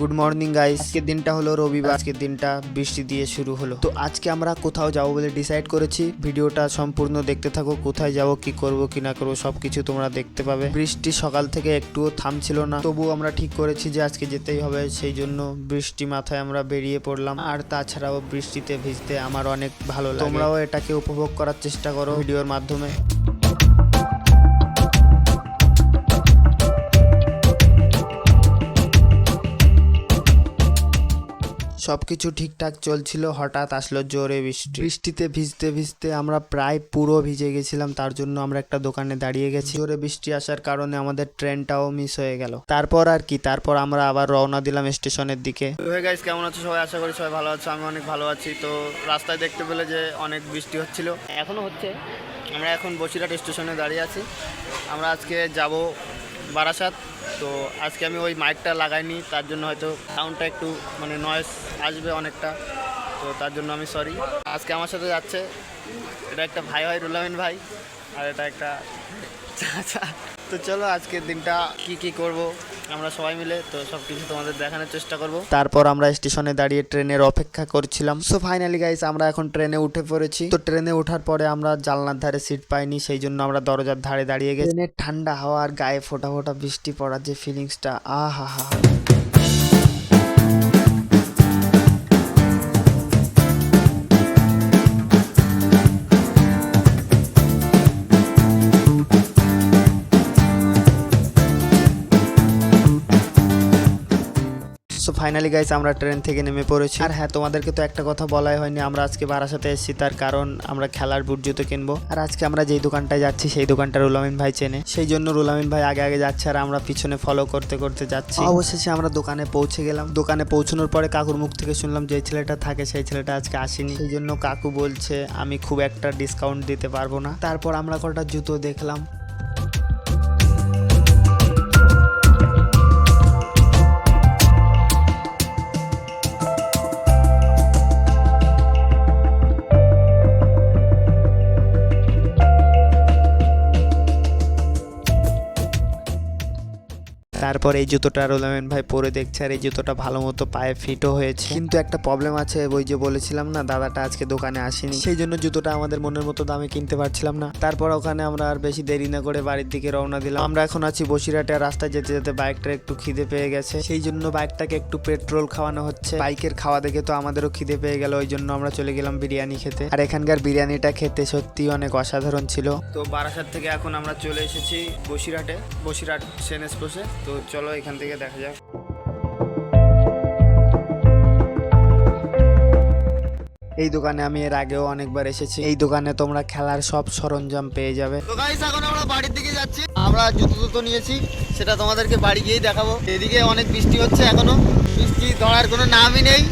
Good morning guys আজকের দিনটা হলো রবিবার। আজকের দিনটা বৃষ্টি দিয়ে শুরু হলো। তো আজকে আমরা কোথাও যাব বলে ডিসাইড করেছি। ভিডিওটা সম্পূর্ণ দেখতে থাকো, কোথায় যাব, কি করব, কি না করব, সবকিছু তোমরা দেখতে পাবে। বৃষ্টি সকাল থেকে একটুও থামছিল না। তবু আমরা ঠিক করেছি যে আজকে যেতেই হবে, সেই জন্য বৃষ্টি মাথায় আমরা বেরিয়ে পড়লাম। আর তাছাড়াও বৃষ্টিতে ভিজতে আমার অনেক ভালো লাগে। তোমরাও এটাকে উপভোগ করার চেষ্টা করো ভিডিওর মাধ্যমে। সবকিছু ঠিকঠাক চলছিল হঠাৎ আসলো জোরে বৃষ্টি। বৃষ্টিতে ভিজতে ভিজতে আমরা প্রায় পুরো ভিজে গেছিলাম তার জন্য আমরা একটা দোকানে দাঁড়িয়ে গেছি। জোরে বৃষ্টি আসার কারণে আমাদের ট্রেনটাও মিস হয়ে গেল। তারপর আর কি তারপর আমরা আবার রওনা দিলাম স্টেশনের দিকে। গাইস কেমন আছো সবাই? আশা করি সবাই ভালো আছো আমি অনেক ভালো আছি। তো রাস্তায় দেখতে পেলে যে অনেক বৃষ্টি হচ্ছিল। এখনও হচ্ছে। আমরা এখন বসিরহাট স্টেশনে দাঁড়িয়ে আছি। আমরা আজকে যাব বারাসাত। তো আজকে আমি ওই মাইকটা লাগাইনি, তার জন্য হয়তো সাউন্ডটা একটু মানে নয়েস আসবে অনেকটা, তো তার জন্য আমি সরি আজকে আমার সাথে যাচ্ছে, এটা একটা ভাই হয়, রুলামিন ভাই, আর এটা একটা চাচা তো চলো আজকের দিনটা কি কি করব আমরা সবাই মিলে, তো সব কিছু তোমাদের দেখানোর চেষ্টা করব। তারপর আমরা স্টেশনে দাঁড়িয়ে ট্রেনের অপেক্ষা করছিলাম। সো ফাইনালি গাইস আমরা এখন ট্রেনে উঠে পড়েছি। তো ট্রেনে ওঠার পরে আমরা জানলার ধারে সিট পাইনি, সেই জন্য আমরা দরজার ধারে দাঁড়িয়ে গেছি। ট্রেনের ঠান্ডা হাওয়া আর গায়ে ফোটা ফোটা বৃষ্টি পড়ার যে ফিলিংসটা আহা হা সো ফাইনালি গাইস আমরা ট্রেন থেকে নেমে পড়েছি। আর হ্যাঁ তোমাদেরকে তো একটা কথা বলাই হয়নি আমরা আজকে বারাসাতে এসেছি তার কারণ আমরা খেলার বুট জুতো কিনবো। আর আজকে আমরা যেই দোকানটায় যাচ্ছি সেই দোকানটা রুলামিন ভাই চেনে। সেই জন্য রুলামিন ভাই আগে আগে যাচ্ছে আর আমরা পিছনে ফলো করতে করতে যাচ্ছি। অবশেষে আমরা দোকানে পৌঁছে গেলাম। দোকানে পৌঁছানোর পরে কাকুর মুখ থেকে শুনলাম যে ছেলেটা থাকে সেই ছেলেটা আজকে আসেনি। সেই জন্য কাকু বলছে আমি খুব একটা ডিসকাউন্ট দিতে পারব না। তারপর আমরা কটা জুতো দেখলাম। তারপর এই জুতোটা রোলামেন ভাই পরে দেখছে আর এই জুতোটা ভালো মতো পায়ে ফিটও হয়েছে। কিন্তু একটা প্রবলেম আছে ওই যে বলেছিলাম না দাদাটা আজকে দোকানে আসেনি। সেই জন্য জুতোটা আমাদের মনের মতো দামে কিনতে পারছিলাম না। তারপর ওখানে আমরা আর বেশি দেরি না করে বাড়ির দিকে রওনা দিলাম। আমরা এখন আছি বসিরহাটে রাস্তায় যেতে যেতে বাইকটা একটু খিদে পেয়ে গেছে। সেই জন্য বাইকটাকে একটু পেট্রোল খাওয়ানো হচ্ছে। বাইকের খাওয়া দেখে তো আমাদেরও খিদে পেয়ে গেল ওই জন্য আমরা চলে গেলাম বিরিয়ানি খেতে। আর এখানকার বিরিয়ানিটা খেতে সত্যি অনেক অসাধারণ ছিল। তো বারাসাত থেকে এখন আমরা চলে এসেছি বসিরহাটে বসিরহাট সেন এক্সপ্রেসে। তো চলো এখান থেকে দেখা যাক। এই দোকানে আমি এর আগেও অনেকবার এসেছি। এই দোকানে তোমরা খেলার সব সরঞ্জাম পেয়ে যাবে। তো গাইস এখন আমরা বাড়ির দিকে যাচ্ছি। আমরা জুতো জুতো নিয়েছি সেটা তোমাদেরকে বাড়ি গিয়েই দেখাবো। এদিকে অনেক বৃষ্টি হচ্ছে এখনও। বৃষ্টি ধরার কোনো নামই নেই।